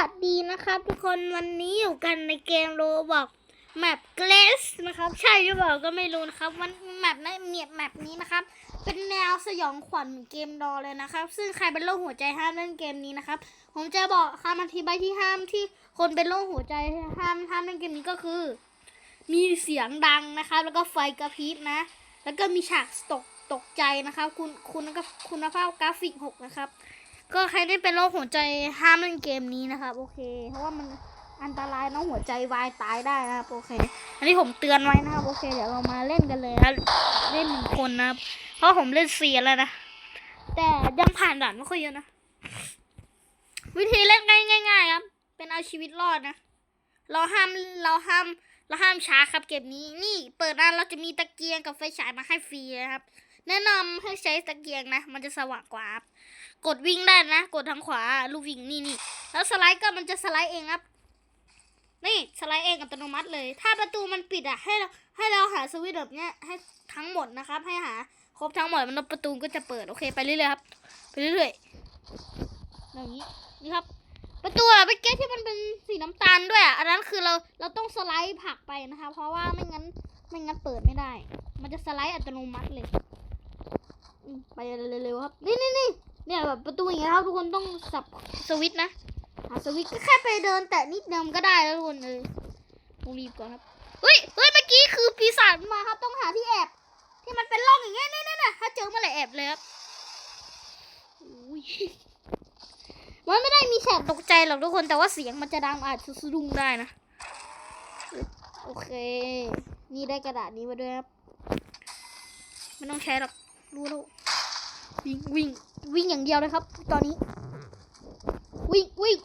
วัสดีนะครับ ทุกคนวันนี้อยู่กันในเกมโรบอกแมปเกรสนะครับ ใช่หรือเปล่าก็ไม่รู้นะครับวันแมปนี้เมียแมปนี้นะครับ เป็นแนวสยองขวัญเหมือนเกมดอเลยนะครับ ซึ่งใครเป็นโรคหัวใจห้ามเล่นเกมนี้นะครับ ผมจะบอกคำอธิบายที่ห้ามที่คนเป็นโรคหัวใจห้ามห้ามเล่นเกมนี้ก็คือ มีเสียงดังนะครับ แล้วก็ไฟกระพริบนะ แล้วก็มีฉากตกตกใจนะครับ คุณคุณก็คุณภาพกราฟิกหกนะครับ ก็ใครที่เป็นโรคหัวใจห้ามเล่นเกมนี้นะครับ โอเค เพราะว่ามันอันตรายน้องหัวใจวายตายได้นะครับโอเค อันนี้ผมเตือนไว้นะครับโอเค เดี๋ยวเรามาเล่นกันเลยนะเล่นหนึ่งคนนะครับ เพราะผมเล่นเสียแล้วนะ แต่ยังผ่านด่านไม่ค่อยเยอะนะ วิธีเล่นง่ายๆครับ เป็นเอาชีวิตรอดนะ เราห้ามเราห้ามเราห้ามช้าครับเกมนี้ นี่เปิดร้านเราจะมีตะเกียงกับไฟฉายมาให้ฟรีนะครับ แนะนำให้ใช้ตะเกียงนะ มันจะสว่างกว่าครับ กดวิ่งได้นะ กดทางขวาลูกวิ่งนี่นี่แล้วสไลด์ก็มันจะสไลด์เองครับ นี่สไลด์เองอัตโนมัติเลย ถ้าประตูมันปิดอะ ให้เราให้เราหาสวิตช์แบบเนี้ยให้ทั้งหมดนะครับ ให้หาครบทั้งหมดมันประตูก็จะเปิดโอเคไปเรื่อยๆครับไปเรื่อยๆอย่างนี้นี่ครับ ประตูอะเมื่อกี้ที่มันเป็นสีน้ำตาลด้วยอะอันนั้นคือเราเราต้องสไลด์ผักไปนะคะ เพราะว่าไม่งั้นไม่งั้นเปิดไม่ได้ มันจะสไลด์อัตโนมัติเลยไปเร็วๆครับนี่นี่นี่ เนี่ยแบบประตูอย่างเงี้ยครับทุกคนต้องสับสวิตช์นะหาสวิตช์ก็แค่ไปเดิน แตะนิดเดียวมันก็ได้แล้วทุกคนเลยต้องรีบก่อนครับเฮ้ยเฮ้ยเมื่อกี้คือปีศาจมาครับต้องหาที่แอบ ที่มันเป็นร่องอย่างเงี้ยนี่นี่นี่ถ้าเจอเมื่อไหร่แอบเลยครับอุ้ยมันไม่ได้มีแฉกตกใจหรอกทุกคนแต่ว่าเสียงมันจะดังอาจจะสะดุ้งได้นะโอเค นี่ได้กระดาษนี้มาด้วยครับไม่ต้องใช้หรอกรู้แล้ว วิ่งวิ่งวิ่งอย่างเดียวเลยครับ ตอนนี้ วิ่งวิ่ง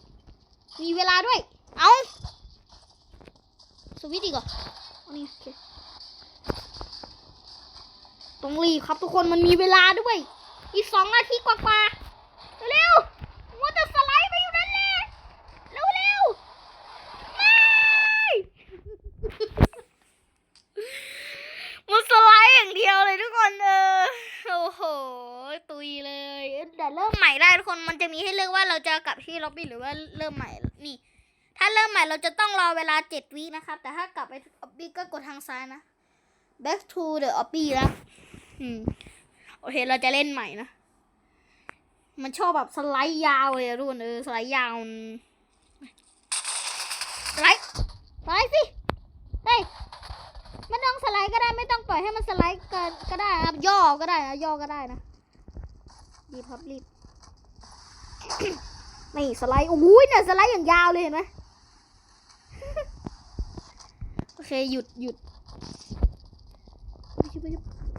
มีเวลาด้วย เอาสวิตอีกเหรออันนี้โอเคต้องรีบครับทุกคนมันมีเวลาด้วย อีกสองนาทีกว่าๆเร็วๆมัวแต่สไลด์ไปอยู่นั่นแหละเร็วเร็วๆไม่มันสไลด์อย่างเดียวเลยทุกคนเออโอ้โห ตุย เลยเดี๋ยวเริ่มใหม่ได้ทุกคนมันจะมีให้เลือกว่าเราจะกลับที่ล็อบบี้หรือว่าเริ่มใหม่นี่ ถ้าเริ่มใหม่เราจะต้องรอเวลาเจ็ดวินะครับ แต่ถ้ากลับไปล็อบบี้ก็กดทางซ้ายนะ back to the lobby นะอืมโอเคเราจะเล่นใหม่นะมันชอบแบบสไลด์ยาวเลยอะทุกคนเออสไลด์ยาวสไลด์สไลด์สิเฮ้ยไม่ต้องสไลด์ก็ได้ไม่ต้องปล่อยให้มันสไลด์ก็ได้ครับย่อก็ได้นะย่อก็ได้นะ รีบครับรีบนี่สไลด์โอ้ยเนี่ยสไลด์อย่างยาวเลยเห็นไหมโอเคหยุดหยุด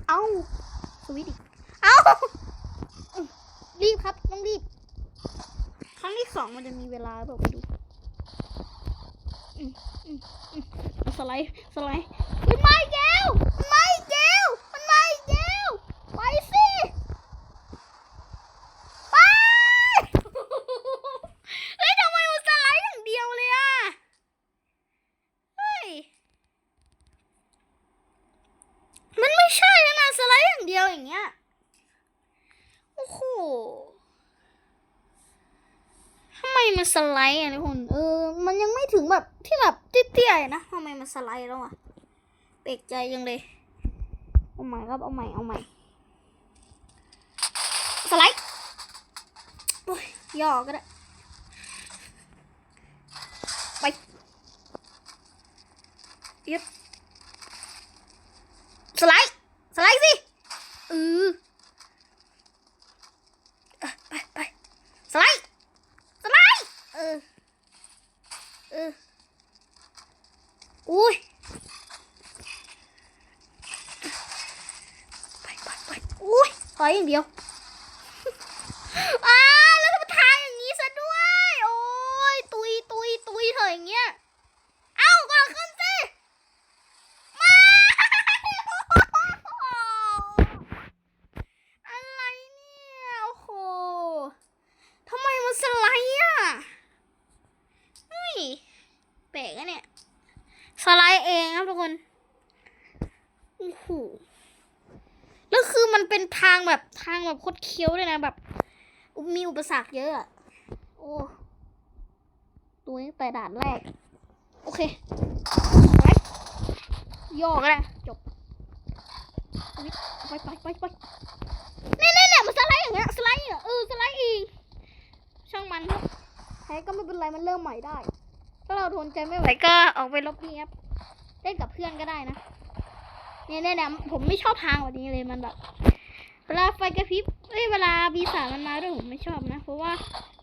เอ้าสวิตช์อีกเอ้ารีบครับต้องรีบครั้งที่สองมันจะมีเวลาแบบไปดูสไลด์สไลด์มันไม่เกลมันไม่เกลมันไม่เกลไปสิไป เฮ้ยทำไมมันสไลด์อย่างเดียวเลยอะ เฮ้ย มันไม่ใช่นะนะสไลด์อย่างเดียวอย่างเงี้ย โอ้โห ทำไมันสไลด์อะทุกคนเออ มันยังไม่ถึงแบบที่แบบเตี้ยๆนะทำไมมันสไลด์แล้วอะเปกใจยังเลยเอาใหม่ครับเอาใหม่เอาใหม่สไลด์โอ้ยย่อก็ได้ไปยึดสไลด์ สไลด์สิเออเออไปไปสไลด์ สไลด์ เออ เออ อุ้ยไปไปไปอุ้ยถอยอย่างเดียว อ้าแล้วก็มาทางอย่างนี้ซะด้วย โอ้ย ตุยตุยตุยเถอะอย่างเงี้ย เอ้าก่อนขึ้นสิมา อะไรเนี่ย โอ้โห ทำไมมันสไลด์อะ เฮ้ยแปลกอะเนี่ย สไลด์เองครับทุกคน โอ้โห แล้วคือมันเป็นทาง แบบทางแบบคดเคี้ยวเลยนะแบบ มีอุปสรรคเยอะโอ้ตัวตั้งแต่ด่านแรก โอเคไปย่อก็ได้จบไปไปไปไปเนี่เนี่เนี่ยมันสไลด์อย่างเงี้ยสไลด์อะเออสไลด์เองช่างมันครับแพ้ก็ไม่เป็นไรมันเริ่มใหม่ได้ ถ้าเราทนใจไม่ไหวก็ออกไปลบนี้ครับเล่นกับเพื่อนก็ได้นะเน่เนี่ยเนี่ยผมไม่ชอบทางแบบนี้เลยมันแบบ เวลาไฟกระพริบเอ้ยเวลาบีสามมันมาด้วยผมไม่ชอบนะ เพราะว่า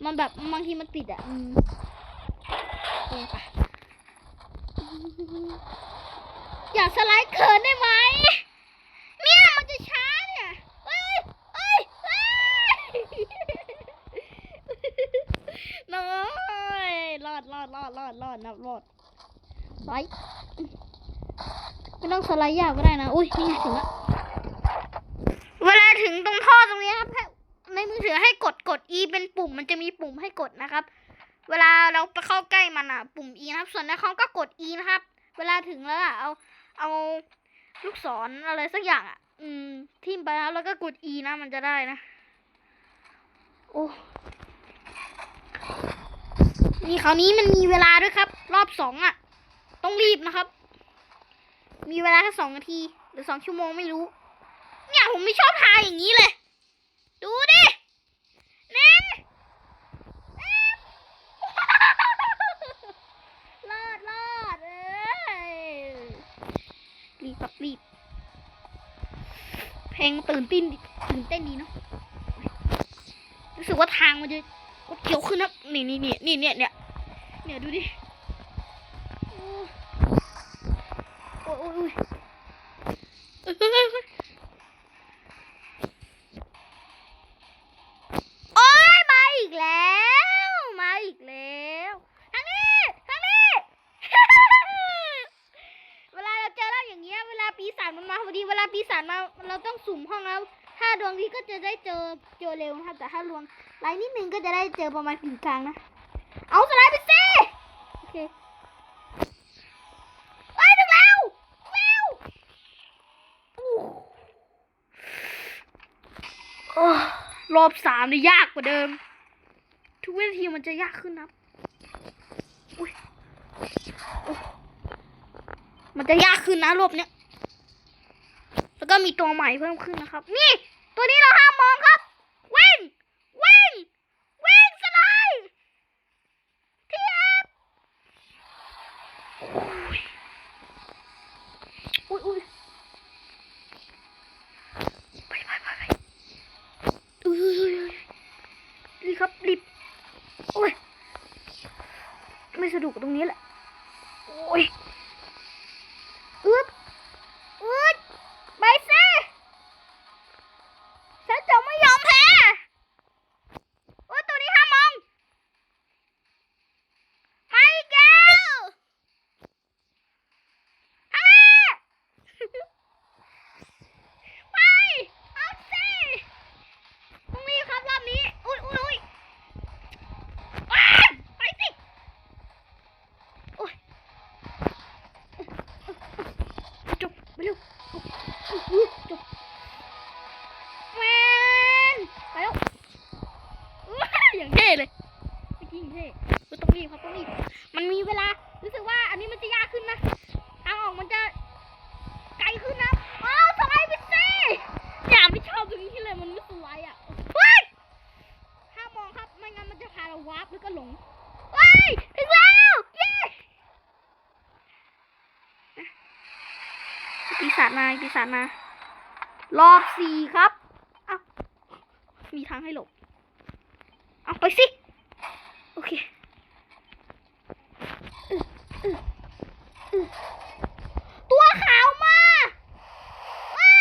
มันแบบบางทีมันติดอะอืมโอเคไปอย่าสไลด์เขินได้ไหมเนี่ยมันจะช้าเนี่ยเฮ้ยเฮ้ยเฮ้ยน้อยรอดรอดรอดรอดรอดนะรอดไลด์ไม่ต้องสไลด์ยาวก็ได้นะ อุ้ยนี่ไงถึงแล้ว เวลาถึงตรงท่อตรงนี้ครับ ในมือถือให้กดกด E เป็นปุ่มมันจะมีปุ่มให้กดนะครับ เวลาเราไปเข้าใกล้มันอะ ปุ่ม E นะครับ ส่วนในคอมก็กด E นะครับ เวลาถึงแล้วอะเอาเอาลูกศรอะไรสักอย่างอะ อืมทิ่มไปแล้วแล้วก็กด E นะมันจะได้นะ โอ้นี่คราวนี้มันมีเวลาด้วยครับ รอบสองอะ ต้องรีบนะครับ มีเวลาแค่สองนาที หรือสองชั่วโมงไม่รู้ เนี่ยผมไม่ชอบทายอย่างนี้เลย ดูดินี่รอดรอดเอ้ยรีบครับรีบ เพลงตื่นเต้นตื่นเต้นดีเนาะรู้สึกว่าทางมันจะกดเขียวขึ้นนะนี่นี่นี่นี่เนี่ยเนี่ยเนี่ยดูดิ เจอเร็วนะครับแต่ถ้าดวงไรนิดนึงก็จะได้เจอประมาณกึ่งกลางนะ เอาสไลด์ไปสิโอเคไปถึงแล้วเร็วอู้โอ้รอบสามนี่ยากกว่าเดิม ทุกวินาทีมันจะยากขึ้นนะมันจะยากขึ้นนะรอบเนี้ยแล้วก็มีตัวใหม่เพิ่มขึ้นนะครับ นี่ ตัวนี้เราห้ามมองครับ ดูกตรงนี้แหละ โอ้ยอึด ศาจมารอบสี่ครับเอ้ามีทางให้หลบเอาไปสิ โอเค ตัวขาวมาว้า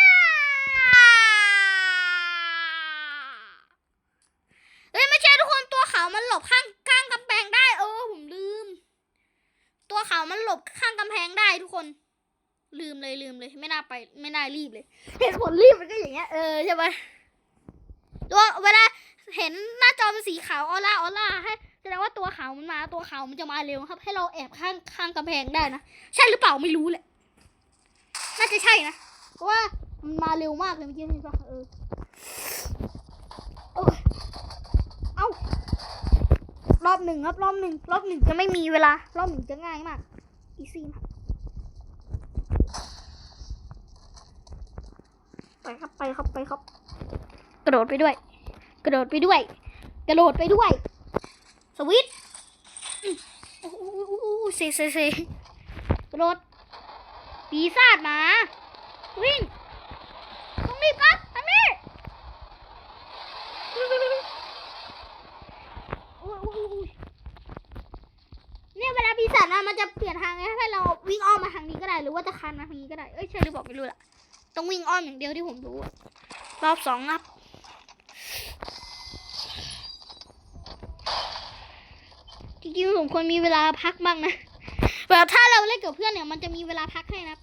เอ้ยไม่ใช่ทุกคนตัวขาวมันหลบข้างข้างกำแพงได้ เออผมลืม ตัวขาวมันหลบข้างกำแพงได้ทุกคน ลืมเลยลืมเลย ไม่น่าไป ไม่น่ารีบเลยเหตุผลรีบมันก็อย่าง เงี้ยเออใช่ปะตัวเวลาเห็นหน้าจอเป็นสีขาวออร่าออร่าให้แสดงว่าตัวขาวมันมา ตัวขาวมันจะมาเร็วครับ ให้เราแอบข้างข้างกำแพงได้นะ ใช่หรือเปล่าไม่รู้แหละน่าจะใช่นะเพราะว่ามันมาเร็วมากเลยเมื่อกี้เห็นปะเออเอ้ารอบหนึ่งครับรอบหนึ่งรอบหนึ่งจะไม่มีเวลารอบหนึ่งจะง่ายมากอีซี่มาก ไปครับไปครับไปครับ กระโดดไปด้วย กระโดดไปด้วย กระโดดไปด้วย สวิตโอ้โหเซเซเซกระโดดปีศาจหมา วิ่งตรงนี้ปั๊บทางนี้เนี่ยเวลาปีศาจมามันจะเปลี่ยนทางให้เราวิ่งอ้อมมาทางนี้ก็ได้ หรือว่าจะคันมาทางนี้ก็ได้ เอ้ยใช่หรือเปล่าไม่รู้ละ ต้องวิ่งอ้อมอย่างเดียวที่ผมรู้อะรอบสองครับจริงๆผมควรมีเวลาพักบ้างนะแบบถ้าเราเล่นกับเพื่อนเนี่ยมันจะมีเวลาพักให้นะ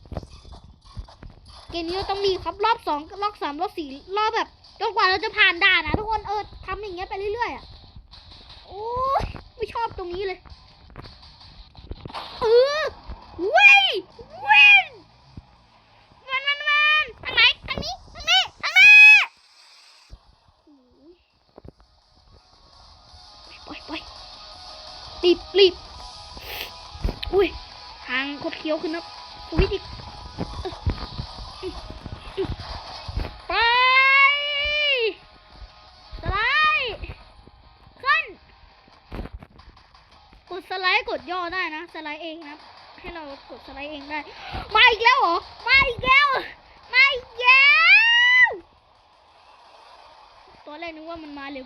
เกมนี้เราต้องรีบครับรอบสองรอบสามรอบสี่รอบแบบจนกว่าเราจะผ่านด่านนะทุกคนเออทำอย่างเงี้ยไปเรื่อยๆอะโอ้ยไม่ชอบตรงนี้เลยเออวิ่งวิ่งางคดเคี้ยวขึ้นนะวิธีไปสไลด์ขึ้น กดสไลด์กดย่อได้นะ สไลด์เองนะ ให้เรากดสไลด์เองได้ มาอีกแล้วเหรอ มาอีกแล้ว มาอีกแล้วตอนแรกนึกว่ามันมาเร็ว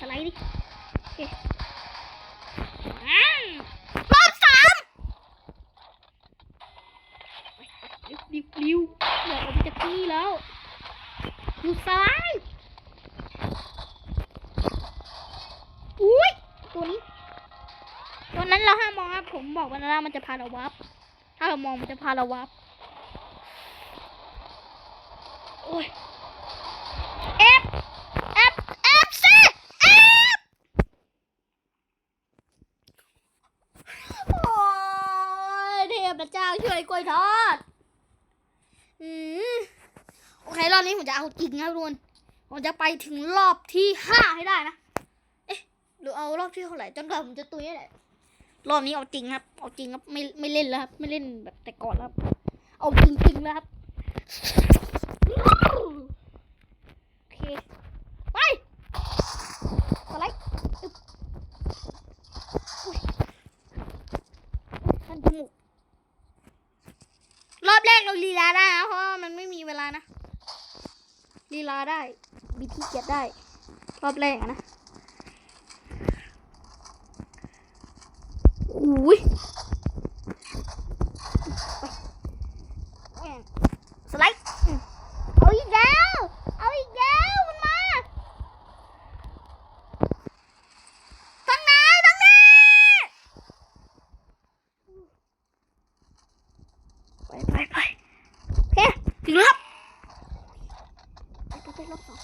สไลด์ดิโอเค รอบสามริ้วริ้วริ้วอยากออกไปจากที่นี่แล้วอยู่ซ้ายอุ้ยตัวนี้ตัวนั้นเราห้ามมองครับผมบอกว่านะมันจะพาเราวับ ถ้าเรามองมันจะพาเราวับ โอ้ย F F F C F โอ้ยเทพเจ้าช่วย กล้วยทอดอืมโอเครอบนี้ผมจะเอาจริงนะทุกคนผมจะไปถึงรอบที่ห้าให้ได้นะเอ๊ะหรือเอารอบที่เท่าไหร่จนกว่าผมจะตุยนี่แหละรอบนี้เอาจริงครับ เอาจริงครับไม่ไม่เล่นแล้วครับ ไม่เล่นแบบแต่ก่อนแล้วครับเอาจริงๆแล้วครับโอเคไปอึ๊บอุ๊ยคันจมูก รอบแรกเราลีลาได้นะเพราะมันไม่มีเวลานะลีลาได้บิที่เกียจได้ รอบแรกนะอุ้ยไปแม่งสไลด์อืมเอาอีกแล้ว เอาอีกแล้วมันมาทางไหนทางนี้ไปไปไปโอเคถึงแล้วครับไปไปไปรอบสอง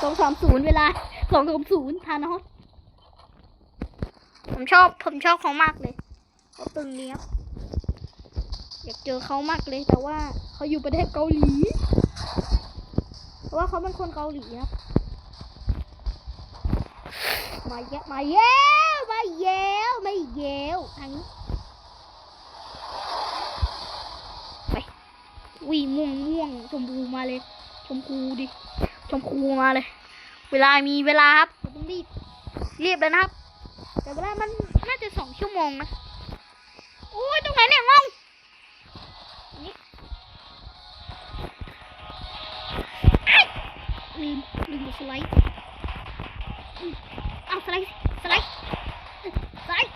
สองสาม ศูนย์เวลาสองสามศูนย์ทานอสผมชอบผมชอบเขามากเลยเขาตึงเนี้ยอยากเจอเขามากเลย แต่ว่าเขาอยู่ประเทศเกาหลีเพราะว่าเขาเป็นคนเกาหลีนะครับมาแย่มาแย่มาแย่ไม่แย่ทางนี้ไปวีม่วงม่วงชมพูมาเลย ชมพูดิชมพูมาเลย เวลามีเวลาครับเราต้องรีบรีบเลยนะครับ แต่เวลามันน่าจะสองชั่วโมงนะโอ้ยตรงไหนเนี่ยงงนี่ไอ้ลืมลืมกดสไลด์อืมเอาสไลด์สไลด์อืมสไลด์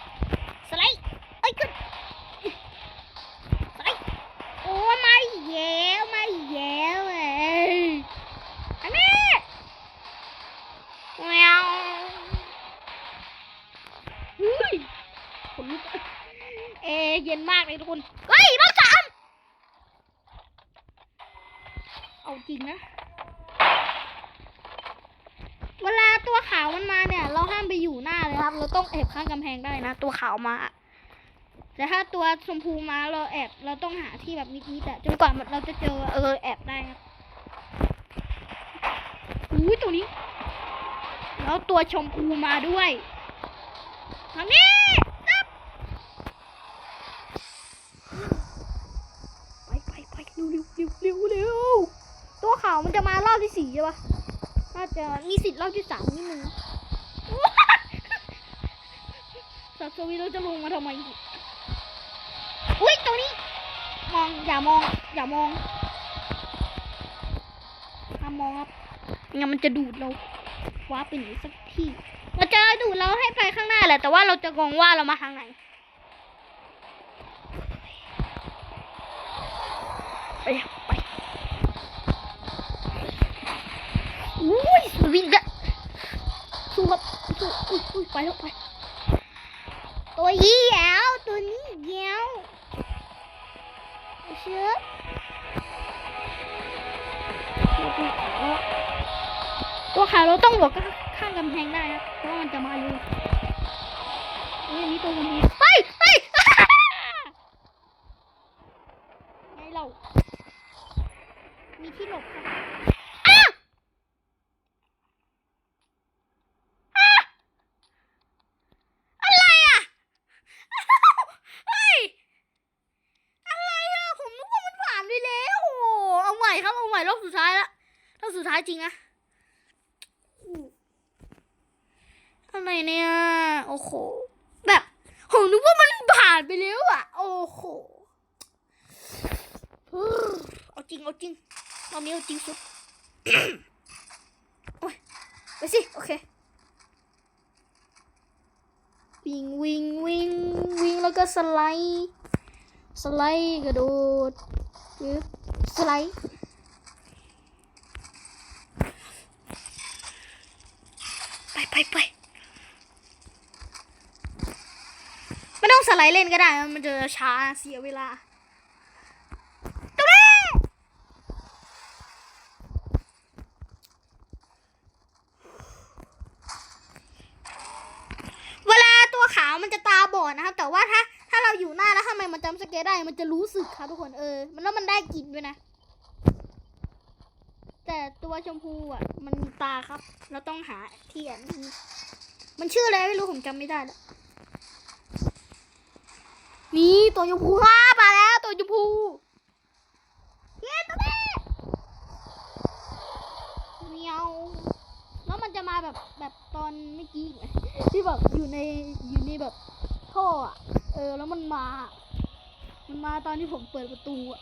ทุกคน เฮ้ยรอบสามเอาจริงนะ เวลาตัวขาวมันมาเนี่ย เราห้ามไปอยู่หน้าเลยครับ เราต้องแอบข้างกำแพงได้นะ ตัวขาวมา แต่ถ้าตัวชมพูมาเราแอบเราต้องหาที่แบบมิดๆอะจนกว่าเราจะเจอเออแอบได้ครับอุ้ยตัวนี้ แล้วตัวชมพูมาด้วยทางนี้ ขาวมันจะมารอบที่สี่ใช่ปะน่าจะมีสิทธิ์รอบที่สามนิดนึงสัตว์สวีเราจะลงมาทำไม อุ้ยตรงนี้ มองอย่ามอง อย่ามองห้ามมองครับงั้นมันจะดูดเราว้าไปไหนสักที่มันจะดูดเราให้ไปข้างหน้าแหละ แต่ว่าเราจะงงว่าเรามาทางไหนไป วิ่งกะสู้ครับสู้อุ้ยอุ้ยไปแล้วไปตัวเหี้ยวตัวนี้เหี้ยวเชื่อตัวขาวเราต้องหลบข้างกำแพงได้ครับเพราะมันจะมาเร็วเฮ้ยอันนี้ตัวกำแพงเฮ้ยเฮ้ย ไงเรา มีที่หลบครับอ้าวอ้าวอะไรอะ เฮ้ย อะไรอะ ผมนึกว่ามันผ่านไปแล้วโอ้โหเอาใหม่ครับ เอาใหม่รอบสุดท้ายละรอบสุดท้ายจริงนะอะไรเนี่ย โอ้โห แบบผมนึกว่ามันผ่านไปแล้วอะโอ้โหเอาจริงเอาจริงรอบนี้เอาจริงสุดโอ้ยไปสิ โอเค วิ่งวิ่งวิ่งวิ่งแล้วก็สไลด์ สไลด์กระโดดสไลด์ ไปไปไม่ต้องสไลด์เล่นก็ได้ มันจะช้าเสียเวลาตัวแม่เวลาตัวขาวมันจะตาบอดนะครับ แต่ว่าถ้าถ้าเราอยู่หน้าแล้วทำไมมันจำสเกตได้ มันจะรู้สึกครับทุกคนเออ มันแล้วมันได้กลิ่นด้วยนะ แต่ตัวชมพูอะ มันมีตาครับ เราต้องหาที่อันมันชื่ออะไรไม่รู้ผมจำไม่ได้แล้วนี่ตัวชมพูฮ่ามาแล้ว ตัวชมพูเย้ตัวนี้เมียวแล้วมันจะมาแบบแบบตอนเมื่อกี้ที่แบบอยู่ในอยู่ในแบบท่ออะเออแล้วมันมา มันมาตอนที่ผมเปิดประตูอะ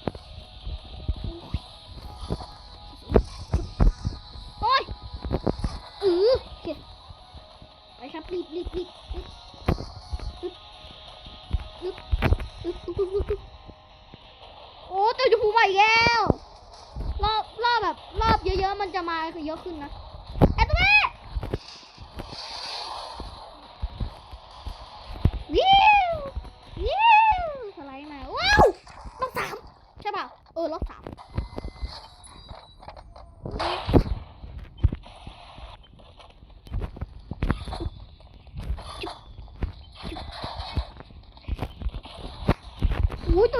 อุ้ยตั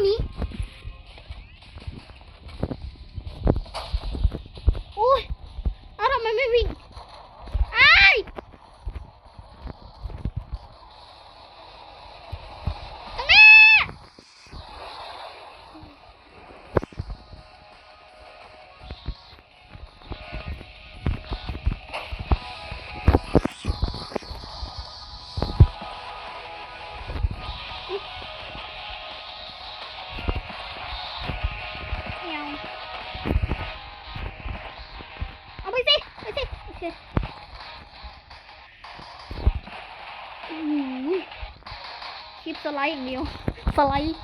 สไลด์อย่างเดียว สไลด์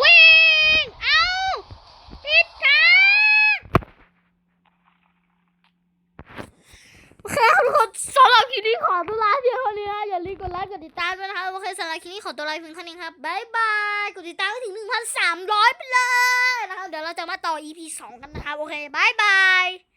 วิ่งเอาปิดทางโอเคครับทุกคนสำหรับคลิปนี้ขอตัวลาเพียงเท่านี้นะอย่าลืมกดไลค์กดติดตามด้วยนะครับโอเคสำหรับคลิปนี้ขอตัวลาเพียงเท่านี้ครับบ๊ายบายกดติดตามให้ถึง 1,300 ไปเลยนะครับเดี๋ยวเราจะมาต่อ EP 2 กันนะครับโอเคบ๊ายบาย